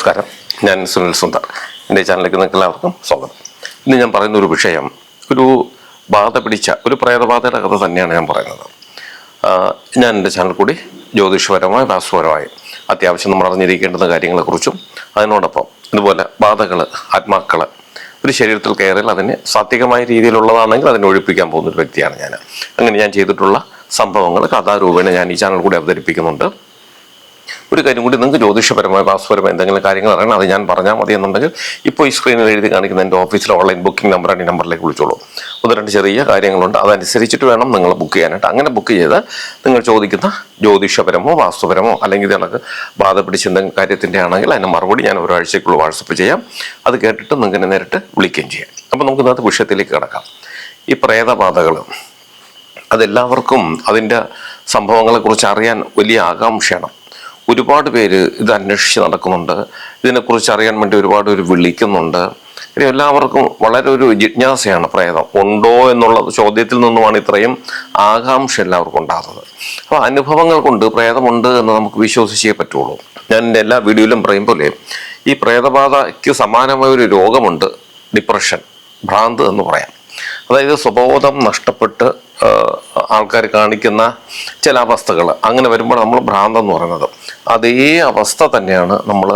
നമസ്കാരം. ഞാൻ സുനിൽ സുന്ദർ. എന്റെ ചാനലിലേക്ക് നിങ്ങൾക്ക് എല്ലാവർക്കും സ്വാഗതം. ഇന്ന് ഞാൻ പറയുന്ന ഒരു വിഷയം ഒരു ബാധ പിടിച്ച ഒരു പ്രേതബാധയുടെ കഥ തന്നെയാണ് ഞാൻ പറയുന്നത്. ഞാൻ എന്റെ ചാനൽ കൂടി ജ്യോതിഷപരമായി വാസ്തുപരമായി അത്യാവശ്യം നമ്മൾ അറിഞ്ഞിരിക്കേണ്ടുന്ന കാര്യങ്ങളെക്കുറിച്ചും അതിനോടൊപ്പം ഇതുപോലെ ബാധകൾ ആത്മാക്കൾ ഒരു ശരീരത്തിൽ കയറിയാൽ അതിന് സാത്വികമായ രീതിയിലുള്ളതാണെങ്കിൽ അതിനെ ഒഴിപ്പിക്കാൻ പോകുന്ന ഒരു വ്യക്തിയാണ് ഞാൻ. അങ്ങനെ ഞാൻ ചെയ്തിട്ടുള്ള സംഭവങ്ങൾ കഥാരൂപേണ ഞാൻ ഈ ചാനൽ കൂടി അവതരിപ്പിക്കുന്നുണ്ട്. ഒരു കാര്യം കൂടി നിങ്ങൾക്ക് ജ്യോതിഷപരമായ വാസ്തുപരമായ എന്തെങ്കിലും കാര്യങ്ങൾ അറിയണം അത് ഞാൻ പറഞ്ഞാൽ മതി എന്നുണ്ടെങ്കിൽ ഇപ്പോൾ ഈ സ്ക്രീനിൽ എഴുതി കാണിക്കുന്ന എന്റെ ഓഫീസിലെ ഓൺലൈൻ ബുക്കിംഗ് നമ്പറാണ് ഈ നമ്പറിലേക്ക് വിളിച്ചോളൂ. ഒന്ന് രണ്ട് ചെറിയ കാര്യങ്ങളുണ്ട്. അതനുസരിച്ചിട്ട് വേണം നിങ്ങൾ ബുക്ക് ചെയ്യാനായിട്ട്. അങ്ങനെ ബുക്ക് ചെയ്ത് നിങ്ങൾ ചോദിക്കുന്ന ജ്യോതിഷപരമോ വാസ്തുപരമോ അല്ലെങ്കിൽ നിങ്ങൾക്ക് ബാധ പിടിച്ച എന്തെങ്കിലും കാര്യത്തിന്റെ ആണെങ്കിൽ അതിന് മറുപടി ഞാൻ ഒരാഴ്ചക്കുള്ള വാട്സപ്പ് ചെയ്യാം. അത് കേട്ടിട്ട് നിങ്ങൾക്ക് നേരിട്ട് വിളിക്കുകയും ചെയ്യാം. അപ്പോൾ നമുക്ക് ഇന്നത്തെ വിഷയത്തിലേക്ക് കിടക്കാം. ഈ പ്രേതബാധകൾ അതെല്ലാവർക്കും അതിന്റെ സംഭവങ്ങളെക്കുറിച്ച് അറിയാൻ വലിയ ആകാംക്ഷയാണ്. ഒരുപാട് പേര് ഇത് അന്വേഷിച്ച് നടക്കുന്നുണ്ട്. ഇതിനെക്കുറിച്ച് അറിയാൻ വേണ്ടി ഒരുപാട് പേര് വിളിക്കുന്നുണ്ട്. ഇനി എല്ലാവർക്കും വളരെ ഒരു ജിജ്ഞാസയാണ് പ്രേതം. ഉണ്ടോ എന്നുള്ള ചോദ്യത്തിൽ നിന്നുമാണ് ഇത്രയും ആകാംക്ഷ എല്ലാവർക്കും ഉണ്ടാകുന്നത്. അപ്പോൾ അനുഭവങ്ങൾ കൊണ്ട് പ്രേതമുണ്ട് എന്ന് നമുക്ക് വിശ്വസിച്ചേ പറ്റുള്ളൂ. ഞാൻ എന്റെ എല്ലാ വീഡിയോയിലും പറയും പോലെ ഈ പ്രേതബാധയ്ക്ക് സമാനമായ ഒരു രോഗമുണ്ട് ഡിപ്രഷൻ ഭ്രാന്ത് എന്ന് പറയാം. അതായത് സ്വബോധം നഷ്ടപ്പെട്ട് ആൾക്കാർ കാണിക്കുന്ന ചില അവസ്ഥകൾ അങ്ങനെ വരുമ്പോൾ നമ്മൾ ഭ്രാന്തെന്ന് പറയുന്നത്. അതേ അവസ്ഥ തന്നെയാണ് നമ്മൾ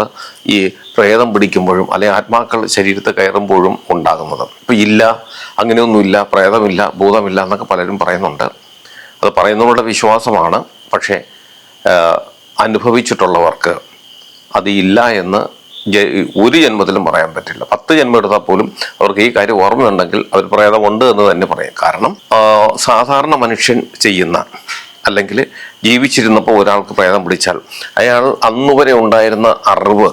ഈ പ്രേതം പിടിക്കുമ്പോഴും അല്ലെങ്കിൽ ആത്മാക്കൾ ശരീരത്ത് കയറുമ്പോഴും ഉണ്ടാകുന്നത്. ഇപ്പം ഇല്ല അങ്ങനെയൊന്നുമില്ല പ്രേതമില്ല ഭൂതമില്ല എന്നൊക്കെ പലരും പറയുന്നുണ്ട്. അത് പറയുന്നവരുടെ വിശ്വാസമാണ്. പക്ഷേ അനുഭവിച്ചിട്ടുള്ളവർക്ക് അത് ഇല്ല എന്ന് ഒരു ജന്മത്തിലും പറയാൻ പറ്റില്ല. പത്ത് ജന്മം എടുത്താൽ പോലും അവർക്ക് ഈ കാര്യം ഓർമ്മയുണ്ടെങ്കിൽ അവർ പ്രേതമുണ്ട് എന്ന് തന്നെ പറയും. കാരണം സാധാരണ മനുഷ്യൻ ചെയ്യുന്ന അല്ലെങ്കിൽ ജീവിച്ചിരുന്നപ്പോൾ ഒരാൾക്ക് പ്രേതം പിടിച്ചാൽ അയാൾ അന്നുവരെ ഉണ്ടായിരുന്ന അറിവ്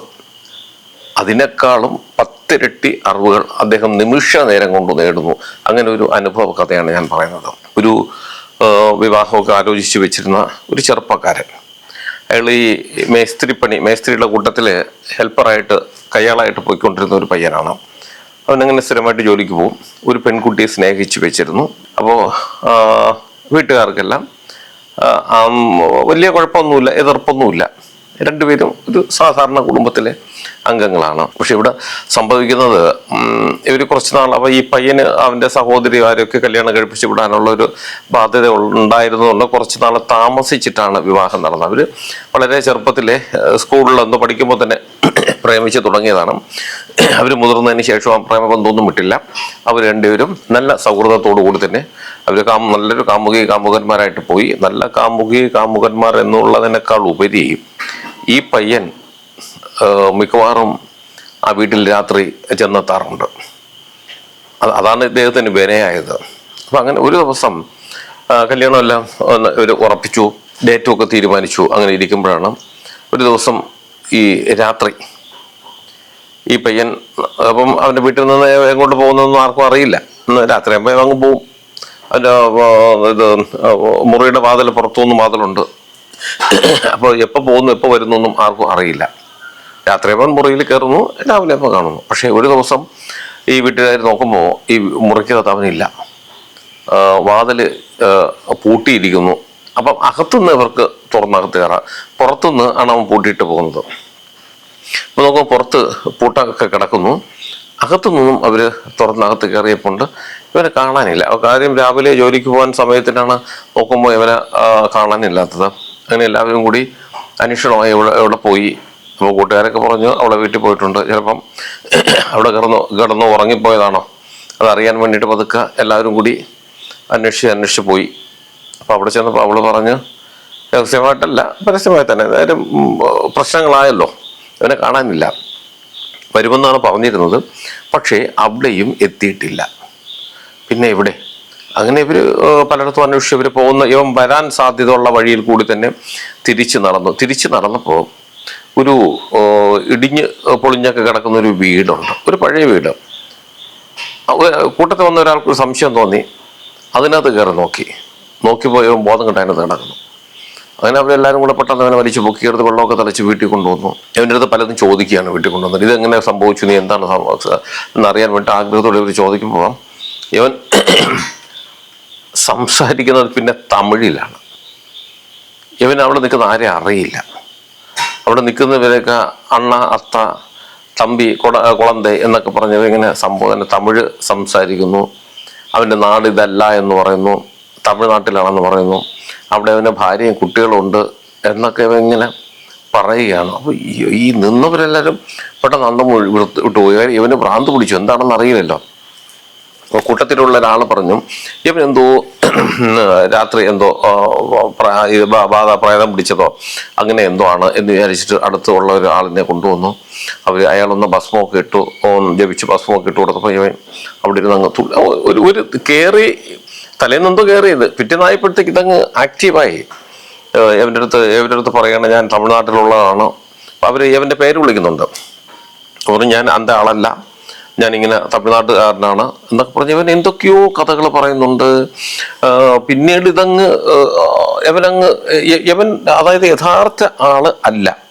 അതിനേക്കാളും പത്തിരട്ടി അറിവുകൾ അദ്ദേഹം നിമിഷ നേരം കൊണ്ട് നേടുന്നു. അങ്ങനെ ഒരു അനുഭവ കഥയാണ് ഞാൻ പറയുന്നത്. ഒരു വിവാഹമൊക്കെ ആലോചിച്ച് വെച്ചിരുന്ന ഒരു ചെറുപ്പക്കാരൻ. അയാൾ ഈ മേസ്ത്രി പണി മേസ്ത്രിയുടെ കൂട്ടത്തിൽ ഹെൽപ്പറായിട്ട് കയ്യാളായിട്ട് പോയിക്കൊണ്ടിരുന്ന ഒരു പയ്യനാണ്. അവനങ്ങനെ സ്ഥിരമായിട്ട് ജോലിക്ക് പോകും. ഒരു പെൺകുട്ടിയെ സ്നേഹിച്ച് വെച്ചിരുന്നു. അപ്പോൾ വീട്ടുകാർക്കെല്ലാം വലിയ കുഴപ്പമൊന്നുമില്ല എതിർപ്പൊന്നുമില്ല. രണ്ടുപേരും ഒരു സാധാരണ കുടുംബത്തിലെ അംഗങ്ങളാണ്. പക്ഷെ ഇവിടെ സംഭവിക്കുന്നത് ഇവർ കുറച്ച് നാൾ അപ്പോൾ ഈ പയ്യന് അവന്റെ സഹോദരി കല്യാണം കഴിപ്പിച്ച് വിടാനുള്ള ഒരു ബാധ്യത ഉണ്ടായിരുന്നതുകൊണ്ട് കുറച്ച് നാൾ താമസിച്ചിട്ടാണ് വിവാഹം നടന്നത്. അവർ വളരെ ചെറുപ്പത്തിലെ സ്കൂളിലൊന്ന് പഠിക്കുമ്പോൾ തന്നെ പ്രേമിച്ച് തുടങ്ങിയതാണ്. അവർ മുതിർന്നതിന് ശേഷം ആ പ്രേമബന്ധമൊന്നും വിട്ടില്ല. അവർ രണ്ടുപേരും നല്ല സൗഹൃദത്തോടു കൂടി തന്നെ അവർ കാം നല്ലൊരു കാമുകി കാമുകന്മാരായിട്ട് പോയി. നല്ല കാമുകി കാമുകന്മാർ എന്നുള്ളതിനേക്കാൾ ഉപരി ഈ പയ്യൻ മിക്കവാറും ആ വീട്ടിൽ രാത്രി ചെന്നെത്താറുണ്ട്. അത് അതാണ് ഇദ്ദേഹത്തിന് വിനയായത്. അപ്പം അങ്ങനെ ഒരു ദിവസം കല്യാണമെല്ലാം ഒന്ന് ഒരു ഉറപ്പിച്ചു ഡേറ്റും ഒക്കെ തീരുമാനിച്ചു അങ്ങനെ ഇരിക്കുമ്പോഴാണ് ഒരു ദിവസം ഈ രാത്രി ഈ പയ്യൻ അപ്പം അവന്റെ വീട്ടിൽ നിന്ന് എങ്ങോട്ട് പോകുന്നതെന്നും ആർക്കും അറിയില്ല. രാത്രി ആകുമ്പോൾ അങ്ങ് പോവും. അതിന്റെ ഇത് മുറിയുടെ വാതിൽ പുറത്തുനിന്ന് വാതിലുണ്ട്. അപ്പോൾ എപ്പോൾ പോകുന്നു എപ്പോൾ വരുന്നു എന്നും ആർക്കും അറിയില്ല. രാത്രിയാകുമ്പോൾ മുറിയിൽ കയറുന്നു. രാവിലെ അപ്പോൾ കാണുന്നു. പക്ഷേ ഒരു ദിവസം ഈ വീട്ടുകാർ നോക്കുമ്പോൾ ഈ മുറിക്കകത്ത് അവനില്ല. വാതിൽ പൂട്ടിയിരിക്കുന്നു. അപ്പം അകത്തുനിന്ന് ഇവർക്ക് തുറന്നകത്ത് കയറാം. പുറത്തുനിന്ന് ആണ് അവൻ പൂട്ടിയിട്ട് പോകുന്നത്. അപ്പോൾ നോക്കുമ്പോൾ പുറത്ത് പൂട്ടൊക്കെ കിടക്കുന്നു. അകത്തു നിന്നും അവർ തുറന്നകത്ത് കയറിയപ്പോണ്ട് ഇവനെ കാണാനില്ല. കാര്യം രാവിലെ ജോലിക്ക് പോകാൻ സമയത്തിനാണ് നോക്കുമ്പോൾ ഇവനെ കാണാനില്ലാത്തത്. അങ്ങനെ എല്ലാവരും കൂടി അന്വേഷണമായി എവിടെ എവിടെ പോയി. അപ്പോൾ കൂട്ടുകാരൊക്കെ പറഞ്ഞു അവളെ വീട്ടിൽ പോയിട്ടുണ്ട്. ചിലപ്പം അവിടെ കിടന്നു കിടന്നു ഉറങ്ങിപ്പോയതാണോ? അതറിയാൻ വേണ്ടിയിട്ട് പതുക്കെ എല്ലാവരും കൂടി അന്വേഷിച്ച് അന്വേഷിച്ച് പോയി. അപ്പോൾ അവിടെ ചെന്നപ്പോൾ അവൾ പറഞ്ഞു രഹസ്യമായിട്ടല്ല പരസ്യമായി തന്നെ. അതായത് പ്രശ്നങ്ങളായല്ലോ. അവനെ കാണാനില്ല. വരുമെന്നാണ് പറഞ്ഞിരുന്നത്. പക്ഷേ അവിടെയും എത്തിയിട്ടില്ല. പിന്നെ ഇവിടെ അങ്ങനെ ഇവർ പലയിടത്തും അന്വേഷിച്ച് ഇവർ പോകുന്ന ഇവൻ വരാൻ സാധ്യതയുള്ള വഴിയിൽ കൂടി തന്നെ തിരിച്ച് നടന്നു. തിരിച്ച് നടന്നപ്പോൾ ഒരു ഇടിഞ്ഞ് പൊളിഞ്ഞൊക്കെ കിടക്കുന്ന ഒരു വീടുണ്ട്. ഒരു പഴയ വീട്. കൂട്ടത്തിൽ വന്ന ഒരാൾക്ക് ഒരു സംശയം തോന്നി. അതിനകത്ത് കയറി നോക്കി. നോക്കിയപ്പോൾ ഇവൻ ബോധം കിട്ടാനത് കിടക്കുന്നു. അങ്ങനെ അവരെല്ലാവരും കൂടെ പെട്ടെന്ന് അവനെ വലിച്ചു പൊക്കിയെടുത്ത് വെള്ളമൊക്കെ തളിച്ച് വീട്ടിൽ കൊണ്ടുവന്നു. അവന്റെ അടുത്ത് പലതും ചോദിക്കുകയാണ് വീട്ടിൽ കൊണ്ടുവന്നത്. ഇതെങ്ങനെ സംഭവിച്ചു? നീ എന്താണ് എന്നറിയാൻ വേണ്ടി ആഗ്രഹത്തോടെ ഇവർ ചോദിക്കുമ്പോൾ ഇവൻ സംസാരിക്കുന്നത് പിന്നെ തമിഴിലാണ്. ഇവൻ അവിടെ നിൽക്കുന്ന ആരെയും അറിയില്ല. അവിടെ നിൽക്കുന്നവരൊക്കെ അണ്ണ അത്ത തമ്പി കൊട കുളന്ത എന്നൊക്കെ പറഞ്ഞത് ഇങ്ങനെ സംബോധന തമിഴ് സംസാരിക്കുന്നു. അവന്റെ നാട് ഇതല്ല എന്ന് പറയുന്നു. തമിഴ്നാട്ടിലാണെന്ന് പറയുന്നു. അവിടെ അവന്റെ ഭാര്യയും കുട്ടികളുണ്ട് എന്നൊക്കെ ഇങ്ങനെ പറയുകയാണ്. അപ്പോൾ ഈ നിന്നവരെല്ലാവരും പെട്ടെന്ന് അന്തം വിട്ടുപോയി ഇവന് ഭ്രാന്ത് പിടിച്ചു. എന്താണെന്ന് അറിയില്ലല്ലോ. കൂട്ടത്തിലുള്ള ഒരാൾ പറഞ്ഞു ഇവൻ എന്തോ രാത്രി എന്തോ ബാധ പ്രേതം പിടിച്ചതോ അങ്ങനെ എന്തോ ആണ് എന്ന് വിചാരിച്ചിട്ട് അടുത്തുള്ള ഒരാളിനെ കൊണ്ടുവന്നു. അവർ അയാളൊന്ന് ഭസ്മമൊക്കെ ഇട്ടു ജപിച്ച് ഭസ്മമൊക്കെ ഇട്ട് കൊടുത്തപ്പോൾ ഇവൻ അവിടെ ഇരുന്ന് അങ്ങ് ഒരു ഒരു കയറി തലേന്ന് എന്തോ കയറിയത് പിറ്റേന്നായപ്പോഴത്തേക്ക് ഇതങ്ങ് ആക്റ്റീവായി. എവന്റെ അടുത്ത് ഇവന്റെ അടുത്ത് പറയുകയാണ് ഞാൻ തമിഴ്നാട്ടിലുള്ളതാണ്. അവർ ഇവന്റെ പേര് വിളിക്കുന്നുണ്ട്. പറഞ്ഞു ഞാൻ അന്ത ആളല്ല ഞാനിങ്ങനെ തമിഴ്നാട്ടുകാരനാണ് എന്നൊക്കെ പറഞ്ഞ് ഇവൻ എന്തൊക്കെയോ കഥകൾ പറയുന്നുണ്ട്. പിന്നീട് ഇതങ്ങ് ഇവനങ്ങ് ഇവൻ അതായത് യഥാർത്ഥ ആൾ അല്ല.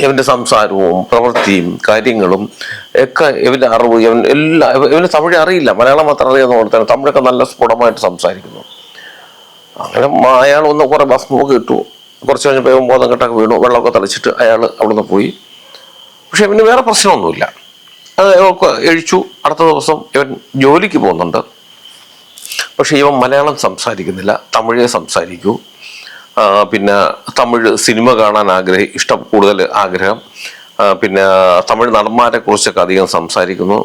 ഇവന്റെ സംസാരവും പ്രവൃത്തിയും കാര്യങ്ങളും ഒക്കെ ഇവന്റെ അറിവ് ഇവൻ എല്ലാ ഇവ- ഇവന് തമിഴ് അറിയില്ല. മലയാളം മാത്രം അറിയാവുന്ന പോലെ തന്നെ തമിഴൊക്കെ നല്ല സ്ഫുടമായിട്ട് സംസാരിക്കുന്നു. അങ്ങനെ അയാൾ ഒന്ന് കുറെ ഭസ്മൊക്കെ ഇട്ടു കുറച്ച് കഴിഞ്ഞപ്പോൾ ബോധം കെട്ടൊക്കെ വീണു. വെള്ളമൊക്കെ തളിച്ചിട്ട് അയാൾ അവിടുന്ന് പോയി. പക്ഷെ ഇവന് വേറെ പ്രശ്നമൊന്നുമില്ല. അത് എഴിച്ചു. അടുത്ത ദിവസം ഇവൻ ജോലിക്ക് പോകുന്നുണ്ട്. പക്ഷെ ഇവൻ മലയാളം സംസാരിക്കുന്നില്ല. തമിഴേ സംസാരിക്കൂ. പിന്നെ തമിഴ് സിനിമ കാണാൻ ആഗ്രഹം ഇഷ്ടം കൂടുതൽ ആഗ്രഹം. പിന്നെ തമിഴ് നടന്മാരെ കുറിച്ചൊക്കെ അധികം സംസാരിക്കുന്നു.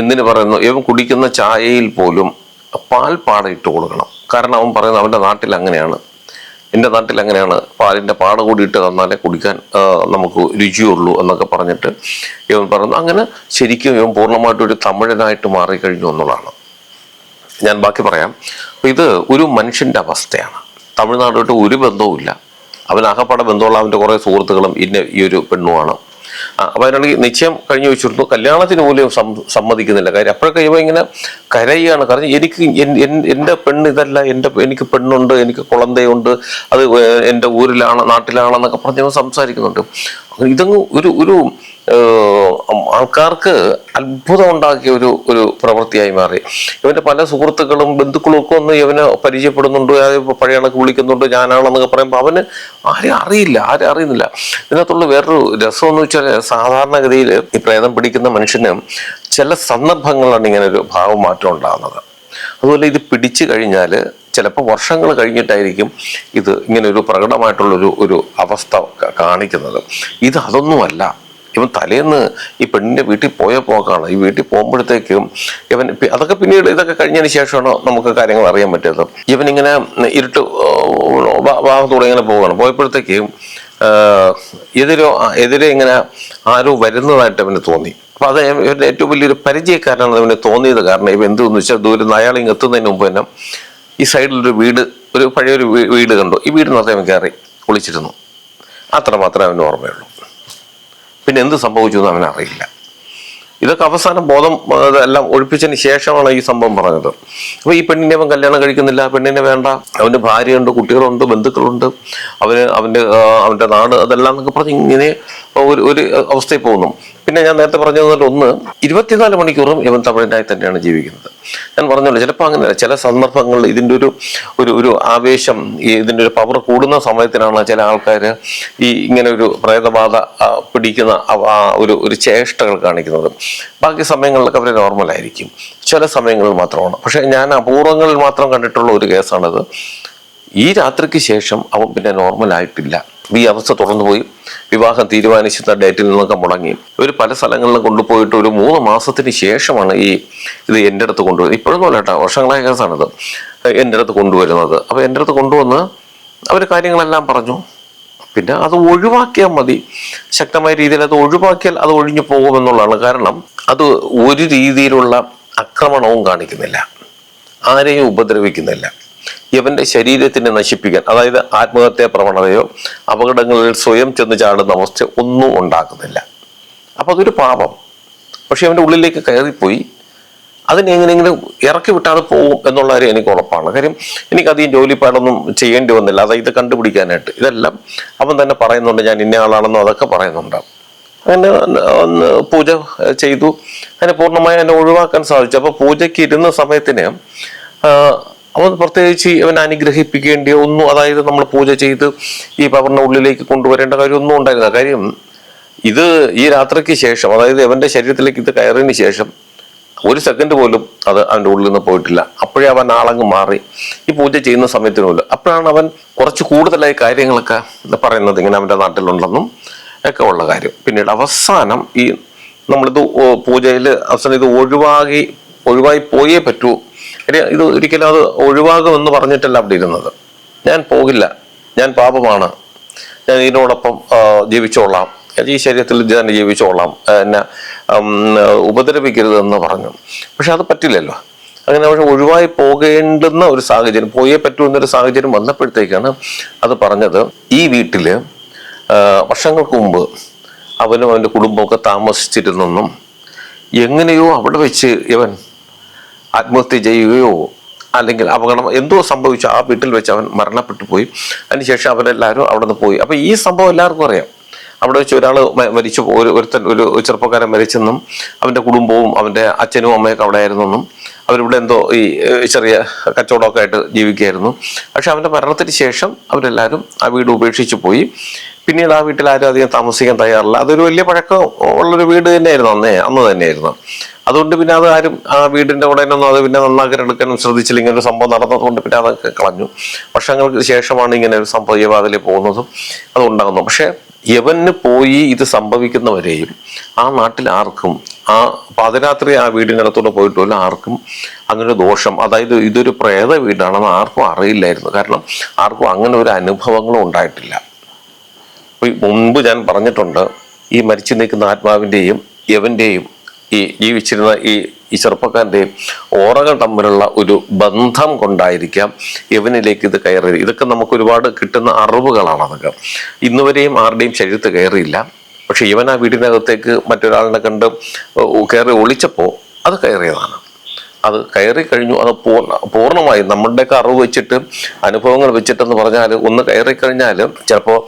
എന്തിനു പറയുന്നു? ഇവൻ കുടിക്കുന്ന ചായയിൽ പോലും പാൽ പാട ഇട്ട് കൊടുക്കണം. കാരണം അവൻ പറയുന്നത് അവന്റെ നാട്ടിൽ അങ്ങനെയാണ്. എന്റെ നാട്ടിൽ അങ്ങനെയാണ്. പാലിന്റെ പാട കൂടിയിട്ട് തന്നാലേ കുടിക്കാൻ നമുക്ക് രുചിയുള്ളൂ എന്നൊക്കെ പറഞ്ഞിട്ട് ഇവൻ പറഞ്ഞു. അങ്ങനെ ശരിക്കും ഇവൻ പൂർണമായിട്ടും ഒരു തമിഴനായിട്ട് മാറിക്കഴിഞ്ഞു എന്നുള്ളതാണ്. ഞാൻ ബാക്കി പറയാം. ഇത് ഒരു മനുഷ്യന്റെ അവസ്ഥയാണ്. തമിഴ്നാടുമായിട്ട് ഒരു ബന്ധവുമില്ല. അവൻ അകപ്പട ബന്ധമുള്ള അവന്റെ കുറേ സുഹൃത്തുക്കളും ഇന്ന ഈ ഒരു പെണ്ണുമാണ്. അപ്പൊ അതിനാണെങ്കിൽ നിശ്ചയം കഴിഞ്ഞു വെച്ചിരുന്നു കല്യാണത്തിന് പോലും സമ്മതിക്കുന്നില്ല. കാര്യം അപ്പോഴൊക്കെ ഇവ ഇങ്ങനെ കരയുകയാണ്. കാരണം എനിക്ക് എൻ- എൻ- എന്റെ പെണ്ണ് ഇതല്ല. എന്റെ എനിക്ക് പെണ്ണുണ്ട്. എനിക്ക് കുളന്തയുണ്ട്. അത് എന്റെ ഊരിലാണ് നാട്ടിലാണെന്നൊക്കെ പറഞ്ഞ് സംസാരിക്കുന്നുണ്ട്. ഇതങ്ങ് ഒരു ഒരു ആൾക്കാർക്ക് അത്ഭുതം ഉണ്ടാക്കിയ ഒരു ഒരു പ്രവൃത്തിയായി മാറി. ഇവന്റെ പല സുഹൃത്തുക്കളും ബന്ധുക്കളും ഒക്കെ ഒന്ന് ഇവനെ പരിചയപ്പെടുന്നുണ്ട് പഴയ ആളൊക്കെ വിളിക്കുന്നുണ്ട് ഞാനാണെന്നൊക്കെ പറയുമ്പോൾ അവന് ആരും അറിയില്ല ആരും അറിയുന്നില്ല. ഇതിനകത്തുള്ള വേറൊരു രസം എന്ന് വെച്ചാൽ സാധാരണഗതിയിൽ ഈ പ്രേതം പിടിക്കുന്ന മനുഷ്യന് ചില സന്ദർഭങ്ങളാണ് ഇങ്ങനെ ഒരു ഭാവമാറ്റം ഉണ്ടാകുന്നത്. അതുപോലെ ഇത് പിടിച്ചു കഴിഞ്ഞാൽ ചിലപ്പോൾ വർഷങ്ങൾ കഴിഞ്ഞിട്ടായിരിക്കും ഇത് ഇങ്ങനെ ഒരു പ്രകടമായിട്ടുള്ളൊരു ഒരു അവസ്ഥ കാണിക്കുന്നത്. ഇത് അതൊന്നുമല്ല. ഇവൻ തലേന്ന് ഈ പെണ്ണിന്റെ വീട്ടിൽ പോയ പോക്കാണ്. ഈ വീട്ടിൽ പോകുമ്പോഴത്തേക്കും ഇവൻ അതൊക്കെ പിന്നീട് ഇതൊക്കെ കഴിഞ്ഞതിന് ശേഷമാണ് നമുക്ക് കാര്യങ്ങൾ അറിയാൻ പറ്റിയത്. ഇവൻ ഇങ്ങനെ ഇരുട്ട് ഭാഗത്തൂടെ ഇങ്ങനെ പോവുകയാണ്. പോയപ്പോഴത്തേക്കും എതിരോ എതിരെ ഇങ്ങനെ ആരോ വരുന്നതായിട്ട് അവന് തോന്നി. അപ്പൊ അത് ഇവന്റെ ഏറ്റവും വലിയൊരു പരിചയക്കാരനാണ് അവന് തോന്നിയത്. കാരണം ഇവ എന്തെന്ന് വെച്ചാൽ ദൂരെ അയാൾ ഇങ്ങ് മുമ്പ് തന്നെ ഈ സൈഡിലൊരു വീട് ഒരു പഴയൊരു വീട് കണ്ടു. ഈ വീടിനകത്ത് അവൻ കയറി കുളിച്ചിരുന്നു. അത്ര മാത്രമേ അവന് ഓർമ്മയുള്ളൂ. പിന്നെ എന്ത് സംഭവിച്ചു എന്ന് അവൻ അറിയില്ല. ഇതൊക്കെ അവസാനം ബോധം എല്ലാം ഒഴിപ്പിച്ചതിന് ശേഷമാണ് ഈ സംഭവം പറഞ്ഞത്. അപ്പൊ ഈ പെണ്ണിനെ അവൻ കല്യാണം കഴിക്കുന്നില്ല. പെണ്ണിനെ വേണ്ട. അവന്റെ ഭാര്യയുണ്ട് കുട്ടികളുണ്ട് ബന്ധുക്കളുണ്ട്. അവന് അവന്റെ അവന്റെ നാട് അതെല്ലാം എന്നൊക്കെ പറഞ്ഞ് ഇങ്ങനെ ഒരു ഒരു അവസ്ഥയിൽ പോകുന്നു. പിന്നെ ഞാൻ നേരത്തെ പറഞ്ഞതുപോലെ ഒന്ന് ഇരുപത്തിനാല് മണിക്കൂറും ഇവൻ തമിഴനായി തന്നെയാണ് ജീവിക്കുന്നത്. ഞാൻ പറഞ്ഞല്ലോ ചിലപ്പോൾ അങ്ങനെ ചില സന്ദർഭങ്ങളിൽ ഇതിന്റെ ഒരു ഒരു ഒരു ആവേശം ഈ ഇതിന്റെ ഒരു പവർ കൂടുന്ന സമയത്തിനാണ് ചില ആൾക്കാർ ഈ ഇങ്ങനെ ഒരു പ്രേതബാധ പിടിക്കുന്ന ഒരു ഒരു ചേഷ്ടകൾ കാണിക്കുന്നത്. ബാക്കി സമയങ്ങളിലൊക്കെ അവർ നോർമലായിരിക്കും ചില സമയങ്ങളിൽ മാത്രമാണ്. പക്ഷേ ഞാൻ അപൂർവങ്ങളിൽ മാത്രം കണ്ടിട്ടുള്ള ഒരു കേസാണിത് ഈ രാത്രിക്ക് ശേഷം അവൻ പിന്നെ നോർമൽ ആയിട്ടില്ല. ഈ അവസ്ഥ തുടർന്നു പോയി വിവാഹം തീരുമാനിച്ചിരുന്ന ഡേറ്റിൽ നിന്നൊക്കെ മുടങ്ങി. ഇവർ പല സ്ഥലങ്ങളിലും കൊണ്ടുപോയിട്ട് ഒരു മൂന്ന് മാസത്തിന് ശേഷമാണ് ഈ ഇത് എന്റെ അടുത്ത് കൊണ്ടുവരുന്നത് ഇപ്പോഴൊന്നും അല്ല കേട്ടോ വർഷങ്ങളായ കേസാണിത്. എന്റെ അടുത്ത് കൊണ്ടുവരുന്നത്. അപ്പോൾ എന്റെ അടുത്ത് കൊണ്ടുവന്ന് അവർ കാര്യങ്ങളെല്ലാം പറഞ്ഞു. പിന്നെ അത് ഒഴിവാക്കിയാൽ മതി. ശക്തമായ രീതിയിൽ അത് ഒഴിവാക്കിയാൽ അത് ഒഴിഞ്ഞു പോകുമെന്നുള്ളതാണ് കാരണം അത് ഒരു രീതിയിലുള്ള ആക്രമണവും കാണിക്കുന്നില്ല. ആരെയും ഉപദ്രവിക്കുന്നില്ല. ഇവന്റെ ശരീരത്തിനെ നശിപ്പിക്കാൻ അതായത് ആത്മഹത്യാ പ്രവണതയോ അപകടങ്ങളിൽ സ്വയം ചെന്ന് ചാടുന്ന അവസ്ഥ ഒന്നും ഉണ്ടാക്കുന്നില്ല അപ്പൊ അതൊരു പാപം. പക്ഷെ അവന്റെ ഉള്ളിലേക്ക് കയറിപ്പോയി. അതിനെ എങ്ങനെയെങ്കിലും ഇറക്കി വിട്ടാതെ പോകും എന്നുള്ള കാര്യം എനിക്ക് ഉറപ്പാണ്. കാര്യം എനിക്ക് അധികം ജോലിപ്പാടൊന്നും ചെയ്യേണ്ടി വന്നില്ല. അതായത് കണ്ടുപിടിക്കാനായിട്ട്. ഇതെല്ലാം അവൻ തന്നെ പറയുന്നുണ്ട് ഞാൻ ഇന്ന ആളാണെന്നും അതൊക്കെ പറയുന്നുണ്ട്. അങ്ങനെ ഒന്ന് പൂജ ചെയ്തു. അതിനെ പൂർണമായി എന്നെ ഒഴിവാക്കാൻ സാധിച്ചു. അപ്പൊ പൂജയ്ക്ക് ഇരുന്ന സമയത്തിന് അവൻ പ്രത്യേകിച്ച് അവൻ അനുഗ്രഹിപ്പിക്കേണ്ടിയോ ഒന്നും അതായത് നമ്മൾ പൂജ ചെയ്ത് ഈ പവറിന്റെ ഉള്ളിലേക്ക് കൊണ്ടുവരേണ്ട കാര്യമൊന്നും ഉണ്ടായിരുന്നില്ല. കാര്യം ഇത് ഈ രാത്രിക്ക് ശേഷം അതായത് അവന്റെ ശരീരത്തിലേക്ക് ഇത് കയറിയതിന് ശേഷം ഒരു സെക്കൻഡ് പോലും അത് അവന്റെ ഉള്ളിൽ നിന്ന് പോയിട്ടില്ല. അപ്പോഴേ അവൻ ആളങ്ങ് മാറി. ഈ പൂജ ചെയ്യുന്ന സമയത്തിന് പോലും അപ്പോഴാണ് അവൻ കുറച്ച് കൂടുതലായി കാര്യങ്ങളൊക്കെ പറയുന്നത് ഇങ്ങനെ അവന്റെ നാട്ടിലുണ്ടെന്നും ഒക്കെ ഉള്ള കാര്യം. പിന്നീട് അവസാനം ഈ നമ്മളിത് പൂജയിൽ അവസാനം ഇത് ഒഴിവാകി ഒഴിവായി പോയേ പറ്റൂ ഇത് ഒരിക്കലും അത് ഒഴിവാകുമെന്ന് പറഞ്ഞിട്ടല്ല അവിടെ ഇരുന്നത്. ഞാൻ പോകില്ല. ഞാൻ പാപമാണ്. ഞാൻ ഇതിനോടൊപ്പം ജീവിച്ചോളാം. ഈ ശരീരത്തിൽ തന്നെ ജീവിച്ചോളാം. എന്നെ ഉപദ്രവിക്കരുതെന്ന് പറഞ്ഞു. പക്ഷെ അത് പറ്റില്ലല്ലോ. അങ്ങനെ പക്ഷെ ഒഴിവായി പോകേണ്ടുന്ന ഒരു സാഹചര്യം പോയേ പറ്റൂ എന്നൊരു സാഹചര്യം വന്നപ്പോഴത്തേക്കാണ് അത് പറഞ്ഞത്. ഈ വീട്ടിൽ ആ, വർഷങ്ങൾക്ക് മുമ്പ് അവനും അവന്റെ കുടുംബമൊക്കെ താമസിച്ചിരുന്നെന്നും എങ്ങനെയോ അവിടെ വെച്ച് ഇവൻ ആത്മഹത്യ ചെയ്യുകയോ അല്ലെങ്കിൽ അപകടം എന്തോ സംഭവിച്ചു ആ വീട്ടിൽ വെച്ച് അവൻ മരണപ്പെട്ടു പോയി. അതിനുശേഷം അവരെല്ലാവരും അവിടെ നിന്ന് പോയി. അപ്പൊ ഈ സംഭവം എല്ലാവർക്കും അറിയാം. അവിടെ വെച്ച് ഒരാൾ മരിച്ചു ഒരു ഒരുത്തൻ ഒരു ചെറുപ്പക്കാരൻ മരിച്ചെന്നും അവന്റെ കുടുംബവും അവന്റെ അച്ഛനും അമ്മയൊക്കെ അവിടെ ആയിരുന്നെന്നും അവരിവിടെ എന്തോ ഈ ചെറിയ കച്ചവടമൊക്കെ ആയിട്ട് ജീവിക്കുകയായിരുന്നു. പക്ഷെ അവന്റെ മരണത്തിന് ശേഷം അവരെല്ലാവരും ആ വീട് ഉപേക്ഷിച്ചു പോയി. പിന്നീട് ആ വീട്ടിൽ ആരും അധികം താമസിക്കാൻ തയ്യാറില്ല. അതൊരു വലിയ പഴക്കം ഉള്ളൊരു വീട് തന്നെയായിരുന്നു അന്നേ അന്ന് തന്നെയായിരുന്നു. അതുകൊണ്ട് പിന്നെ അത് ആരും ആ വീടിന്റെ ഉടനൊന്നും അത് പിന്നെ നന്നാക്കി എടുക്കാനും ശ്രദ്ധിച്ചില്ല. ഇങ്ങനെ ഒരു സംഭവം നടന്നതുകൊണ്ട് പിന്നെ അതൊക്കെ കളഞ്ഞു. വർഷങ്ങൾക്ക് ശേഷമാണ് ഇങ്ങനെ ഒരു സംഭവം യവാതിലെ പോകുന്നതും അത് ഉണ്ടാകുന്നു പക്ഷെ യവന് പോയി ഇത് സംഭവിക്കുന്നവരെയും ആ നാട്ടിൽ ആർക്കും ആ പാതിരാത്രി ആ വീടിനകത്തൂടെ പോയിട്ടുള്ള ആർക്കും അങ്ങനെ ദോഷം. അതായത് ഇതൊരു പ്രേത വീടാണെന്ന് ആർക്കും അറിയില്ലായിരുന്നു. കാരണം ആർക്കും അങ്ങനെ ഒരു അനുഭവങ്ങളും ഉണ്ടായിട്ടില്ല. മുൻപ് ഞാൻ പറഞ്ഞിട്ടുണ്ട് ഈ മരിച്ചു നിൽക്കുന്ന ആത്മാവിന്റെയും യവന്റെയും ഈ ജീവിച്ചിരുന്ന ഈ ഈ ചെറുപ്പക്കാരന്റെയും ഓറകൾ തമ്മിലുള്ള ഒരു ബന്ധം കൊണ്ടായിരിക്കാം യവനിലേക്ക് ഇത് കയറി ഇതൊക്കെ നമുക്ക് ഒരുപാട് കിട്ടുന്ന അറിവുകളാണ് അതൊക്കെ. ഇന്നുവരെയും ആരുടെയും ശരീരത്ത് കയറിയില്ല. പക്ഷെ ഇവൻ ആ വീടിനകത്തേക്ക് മറ്റൊരാളിനെ കണ്ട് കയറി ഒളിച്ചപ്പോൾ അത് കയറിയതാണ്. അത് കയറി കഴിഞ്ഞു അത് പൂർണ പൂർണമായും നമ്മളുടെയൊക്കെ അറിവ് വെച്ചിട്ട് അനുഭവങ്ങൾ വെച്ചിട്ടെന്ന് പറഞ്ഞാൽ ഒന്ന് കയറി കഴിഞ്ഞാൽ ചിലപ്പോൾ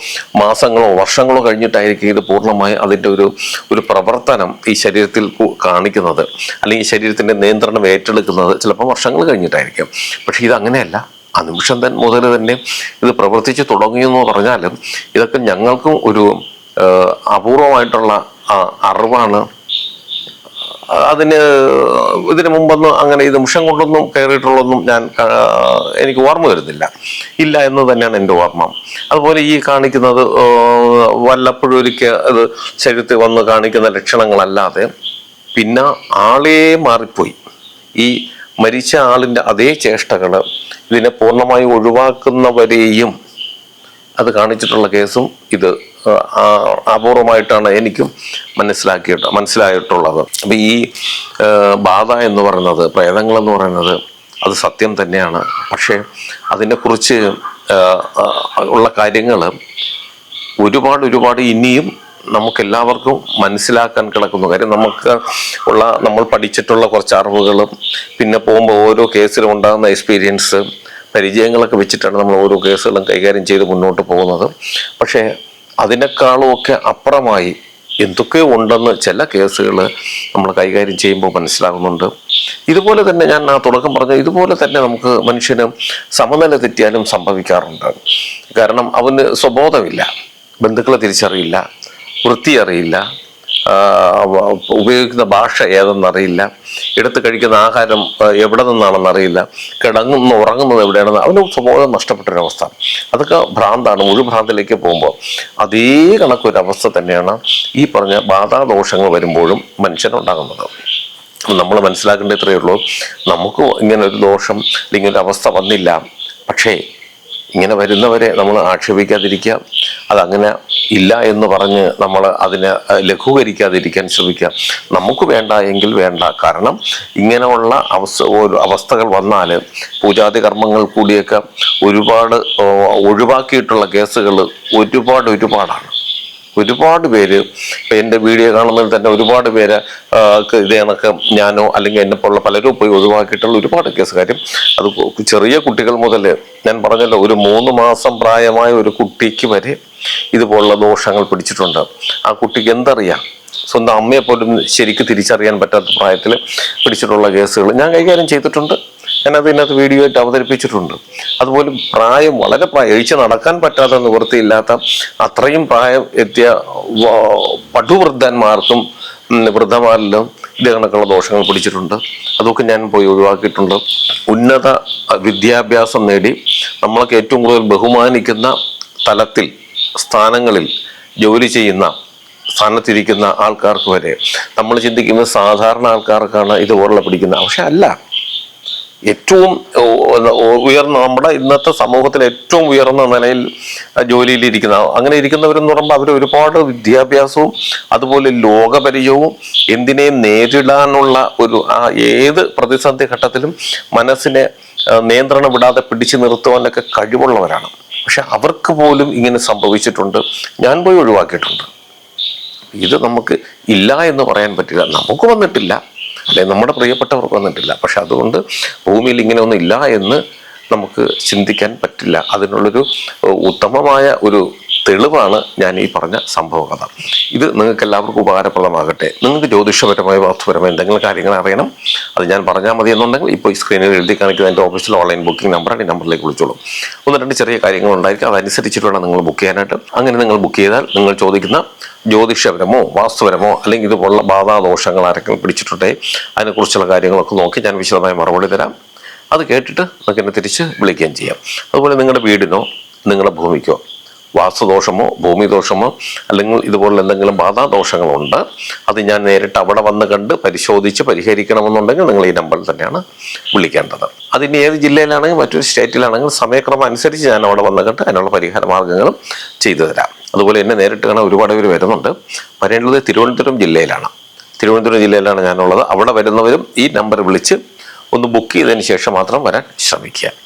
മാസങ്ങളോ വർഷങ്ങളോ കഴിഞ്ഞിട്ടായിരിക്കും ഇത് പൂർണമായും അതിന്റെ ഒരു ഒരു പ്രവർത്തനം ഈ ശരീരത്തിൽ കാണിക്കുന്നത്. അല്ലെങ്കിൽ ശരീരത്തിന്റെ നിയന്ത്രണം ഏറ്റെടുക്കുന്നത് ചിലപ്പോൾ വർഷങ്ങൾ കഴിഞ്ഞിട്ടായിരിക്കും. പക്ഷേ ഇതങ്ങനെയല്ല ആ നിമിഷം തന്നെ മുതൽ തന്നെ ഇത് പ്രവർത്തിച്ച് തുടങ്ങിയെന്ന് പറഞ്ഞാലും ഇതൊക്കെ ഞങ്ങൾക്കും ഒരു അപൂർവമായിട്ടുള്ള അറിവാണ് അതിന് ഇതിനു മുമ്പൊന്നും അങ്ങനെ ഇത് മുഷം കൊണ്ടൊന്നും കയറിയിട്ടുള്ളതൊന്നും ഞാൻ എനിക്ക് ഓർമ്മ വരുന്നില്ല. ഇല്ല എന്ന് തന്നെയാണ് എന്റെ ഓർമ്മ. അതുപോലെ ഈ കാണിക്കുന്നത് വല്ലപ്പോഴും ഒരിക്കൽ അത് ശരീരത്തിൽ വന്ന് കാണിക്കുന്ന ലക്ഷണങ്ങളല്ലാതെ പിന്നെ ആളേ മാറിപ്പോയി. ഈ മരിച്ച ആളിന്റെ അതേ ചേഷ്ടകൾ ഇതിനെ പൂർണമായി ഒഴിവാക്കുന്നവരെയും അത് കാണിച്ചിട്ടുള്ള കേസും ഇത് അപൂർവമായിട്ടാണ് എനിക്കും മനസ്സിലാക്കിയിട്ട് മനസ്സിലായിട്ടുള്ളത്. അപ്പം ഈ ബാധ എന്ന് പറയുന്നത് പ്രേതങ്ങൾ എന്ന് പറയുന്നത് അത് സത്യം തന്നെയാണ്. പക്ഷേ അതിനെക്കുറിച്ച് ഉള്ള കാര്യങ്ങൾ ഒരുപാട് ഒരുപാട് ഇനിയും നമുക്ക് എല്ലാവർക്കും മനസ്സിലാക്കാൻ കിടക്കുന്നു. കാര്യം നമുക്ക് ഉള്ള നമ്മൾ പഠിച്ചിട്ടുള്ള കുറച്ച് അറിവുകളും പിന്നെ പോകുമ്പോൾ ഓരോ കേസിലും ഉണ്ടാകുന്ന എക്സ്പീരിയൻസ് പരിചയങ്ങളൊക്കെ വെച്ചിട്ടാണ് നമ്മൾ ഓരോ കേസുകളും കൈകാര്യം ചെയ്ത് മുന്നോട്ട് പോകുന്നത്. പക്ഷേ അതിനേക്കാളും ഒക്കെ അപ്പുറമായി എന്തൊക്കെ ഉണ്ടെന്ന് ചില കേസുകൾ നമ്മൾ കൈകാര്യം ചെയ്യുമ്പോൾ മനസ്സിലാകുന്നുണ്ട്. ഇതുപോലെ തന്നെ ഞാൻ ആ തുടക്കം പറഞ്ഞ ഇതുപോലെ തന്നെ നമുക്ക് മനുഷ്യന് സമനില തെറ്റിയാലും സംഭവിക്കാറുണ്ട്. കാരണം അവന് സ്വബോധമില്ല. ബന്ധുക്കളെ തിരിച്ചറിയില്ല. വൃത്തി അറിയില്ല ഉപയോഗിക്കുന്ന ഭാഷ ഏതെന്നറിയില്ല എടുത്ത് കഴിക്കുന്ന ആഹാരം എവിടെ നിന്നാണെന്ന് അറിയില്ല. കിടങ്ങുന്ന ഉറങ്ങുന്നത് എവിടെയാണെന്ന് അവന് സ്വബോധം നഷ്ടപ്പെട്ടൊരവസ്ഥ. അതൊക്കെ ഭ്രാന്താണ്. മുഴുഭ്രാന്തിലേക്ക് പോകുമ്പോൾ അതേ കണക്കൊരവസ്ഥ തന്നെയാണ് ഈ പറഞ്ഞ ബാധാദോഷങ്ങൾ വരുമ്പോഴും മനുഷ്യനുണ്ടാകുന്നത്. നമ്മൾ മനസ്സിലാക്കേണ്ട ഇത്രയേ ഉള്ളൂ. നമുക്ക് ഇങ്ങനെ ഒരു ദോഷം അല്ലെങ്കിൽ ഒരു അവസ്ഥ വന്നില്ല. പക്ഷേ ഇങ്ങനെ വരുന്നവരെ നമ്മൾ ആക്ഷേപിക്കാതിരിക്കുക. അതങ്ങനെ ഇല്ല എന്ന് പറഞ്ഞ് നമ്മൾ അതിനെ ലഘൂകരിക്കാതിരിക്കാൻ ശ്രമിക്കുക. നമുക്ക് വേണ്ട എങ്കിൽ വേണ്ട. കാരണം ഇങ്ങനെയുള്ള അവസ്ഥ അവസ്ഥകൾ വന്നാൽ പൂജാതി കർമ്മങ്ങൾ കൂടിയൊക്കെ ഒരുപാട് ഒഴിവാക്കിയിട്ടുള്ള കേസുകൾ ഒരുപാട് ഒരുപാടാണ്. ഒരുപാട് പേര് എന്റെ വീഡിയോ കാണുന്നതിൽ തന്നെ ഒരുപാട് പേര് ഇത് കണക്ക് ഞാനോ അല്ലെങ്കിൽ എന്നെ പോലുള്ള പലരും പോയി ഒഴിവാക്കിയിട്ടുള്ള ഒരുപാട് കേസ് കാര്യം അത് ചെറിയ കുട്ടികൾ മുതൽ ഞാൻ പറഞ്ഞല്ലോ ഒരു മൂന്ന് മാസം പ്രായമായ ഒരു കുട്ടിക്ക് വരെ ഇതുപോലുള്ള ദോഷങ്ങൾ പിടിച്ചിട്ടുണ്ട്. ആ കുട്ടിക്ക് എന്തറിയാം? സ്വന്തം അമ്മയെ പോലും ശരിക്ക് തിരിച്ചറിയാൻ പറ്റാത്ത പ്രായത്തിൽ പിടിച്ചിട്ടുള്ള കേസുകൾ ഞാൻ കൈകാര്യം ചെയ്തിട്ടുണ്ട്. ഞാനത് ഇതിനകത്ത് വീഡിയോ ആയിട്ട് അവതരിപ്പിച്ചിട്ടുണ്ട്. അതുപോലെ പ്രായം വളരെ പ്രായം എഴുച്ച നടക്കാൻ പറ്റാത്ത നിവൃത്തിയില്ലാത്ത അത്രയും പ്രായം എത്തിയ പടുവൃദ്ധന്മാർക്കും വൃദ്ധമാരിലും ഇത് കണക്കുള്ള ദോഷങ്ങൾ പിടിച്ചിട്ടുണ്ട്. അതൊക്കെ ഞാൻ പോയി ഒഴിവാക്കിയിട്ടുണ്ട്. ഉന്നത വിദ്യാഭ്യാസം നേടി നമ്മളൊക്കെ ഏറ്റവും കൂടുതൽ ബഹുമാനിക്കുന്ന തലത്തിൽ സ്ഥാനങ്ങളിൽ ജോലി ചെയ്യുന്ന സ്ഥാനത്തിരിക്കുന്ന ആൾക്കാർക്ക് വരെ നമ്മൾ ചിന്തിക്കുന്നത് സാധാരണ ആൾക്കാർക്കാണ് ഇതുപോലുള്ള പിടിക്കുന്നത്. പക്ഷെ അല്ല ഏറ്റവും ഉയർന്ന നമ്മുടെ ഇന്നത്തെ സമൂഹത്തിൽ ഏറ്റവും ഉയർന്ന നിലയിൽ ജോലിയിലിരിക്കുന്ന അങ്ങനെ ഇരിക്കുന്നവരെന്ന് പറയുമ്പോൾ അവർ ഒരുപാട് വിദ്യാഭ്യാസവും അതുപോലെ ലോകപരിചയവും എന്തിനേയും നേരിടാനുള്ള ഒരു ആ ഏത് പ്രതിസന്ധി ഘട്ടത്തിലും മനസ്സിനെ നിയന്ത്രണം വിടാതെ പിടിച്ചു നിർത്തുവാനൊക്കെ കഴിവുള്ളവരാണ്. പക്ഷെ അവർക്ക് പോലും ഇങ്ങനെ സംഭവിച്ചിട്ടുണ്ട്. ഞാൻ പോയി ഒഴിവാക്കിയിട്ടുണ്ട്. ഇത് നമുക്ക് ഇല്ല എന്ന് പറയാൻ പറ്റില്ല. നമുക്ക് വന്നിട്ടില്ല. അല്ലെ നമ്മുടെ പ്രിയപ്പെട്ടവർക്ക് വന്നിട്ടില്ല. പക്ഷെ അതുകൊണ്ട് ഭൂമിയിൽ ഇങ്ങനെ ഒന്നും ഇല്ല എന്ന് നമുക്ക് ചിന്തിക്കാൻ പറ്റില്ല. അതിനുള്ളൊരു ഉത്തമമായ ഒരു തെളിവാണ് ഞാൻ ഈ പറഞ്ഞ സംഭവ കഥ. ഇത് നിങ്ങൾക്ക് എല്ലാവർക്കും ഉപകാരപ്രദമാകട്ടെ. നിങ്ങൾക്ക് ജ്യോതിഷപരമായ വാസ്തുപരമായ എന്തെങ്കിലും കാര്യങ്ങൾ അറിയണം അത് ഞാൻ പറഞ്ഞാൽ മതി എന്നുണ്ടെങ്കിൽ ഇപ്പോൾ ഈ സ്ക്രീനിൽ എഴുതി കാണിക്കുന്ന എന്റെ ഓഫീസിൽ ഓൺലൈൻ ബുക്കിംഗ് നമ്പറാണ് ഈ നമ്പറിലേക്ക് വിളിച്ചോളൂ. ഒന്ന് രണ്ട് ചെറിയ കാര്യങ്ങൾ ഉണ്ടായിരിക്കും അതനുസരിച്ചിട്ട് വേണം നിങ്ങൾ ബുക്ക് ചെയ്യാനായിട്ട്. അങ്ങനെ നിങ്ങൾ ബുക്ക് ചെയ്താൽ നിങ്ങൾ ചോദിക്കുന്ന ജ്യോതിഷപരമോ വാസ്തുപരമോ അല്ലെങ്കിൽ ഇതുപോലുള്ള ബാധാദോഷങ്ങൾ ആരെങ്കിലും പിടിച്ചിട്ടുണ്ടെ അതിനെക്കുറിച്ചുള്ള കാര്യങ്ങളൊക്കെ നോക്കി ഞാൻ വിശദമായി മറുപടി തരാം. അത് കേട്ടിട്ട് നമുക്ക് എന്നെ തിരിച്ച് വിളിക്കുകയും ചെയ്യാം. അതുപോലെ നിങ്ങളുടെ വീടിനോ നിങ്ങളുടെ ഭൂമിക്കോ വാസ്തുദോഷമോ ഭൂമിദോഷമോ അല്ലെങ്കിൽ ഇതുപോലുള്ള എന്തെങ്കിലും ബാധാദോഷങ്ങളുണ്ട് അത് ഞാൻ നേരിട്ട് അവിടെ വന്ന് കണ്ട് പരിശോധിച്ച് പരിഹരിക്കണമെന്നുണ്ടെങ്കിൽ നിങ്ങൾ ഈ നമ്പറിൽ തന്നെയാണ് വിളിക്കേണ്ടത്. അതിന് ഏത് ജില്ലയിലാണെങ്കിൽ മറ്റൊരു സ്റ്റേറ്റിലാണെങ്കിൽ സമയക്രമം അനുസരിച്ച് ഞാൻ അവിടെ വന്ന് കണ്ട് അതിനുള്ള പരിഹാര മാർഗങ്ങളും ചെയ്തു തരാം. അതുപോലെ എന്നെ നേരിട്ട് കാണാൻ ഒരുപാട് പേര് വരുന്നുണ്ട്. വരേണ്ടത് തിരുവനന്തപുരം ജില്ലയിലാണ്. തിരുവനന്തപുരം ജില്ലയിലാണ് ഞാനുള്ളത്. അവിടെ വരുന്നവരും ഈ നമ്പർ വിളിച്ച് ഒന്ന് ബുക്ക് ചെയ്തതിന് ശേഷം മാത്രം വരാൻ ശ്രമിക്കുക.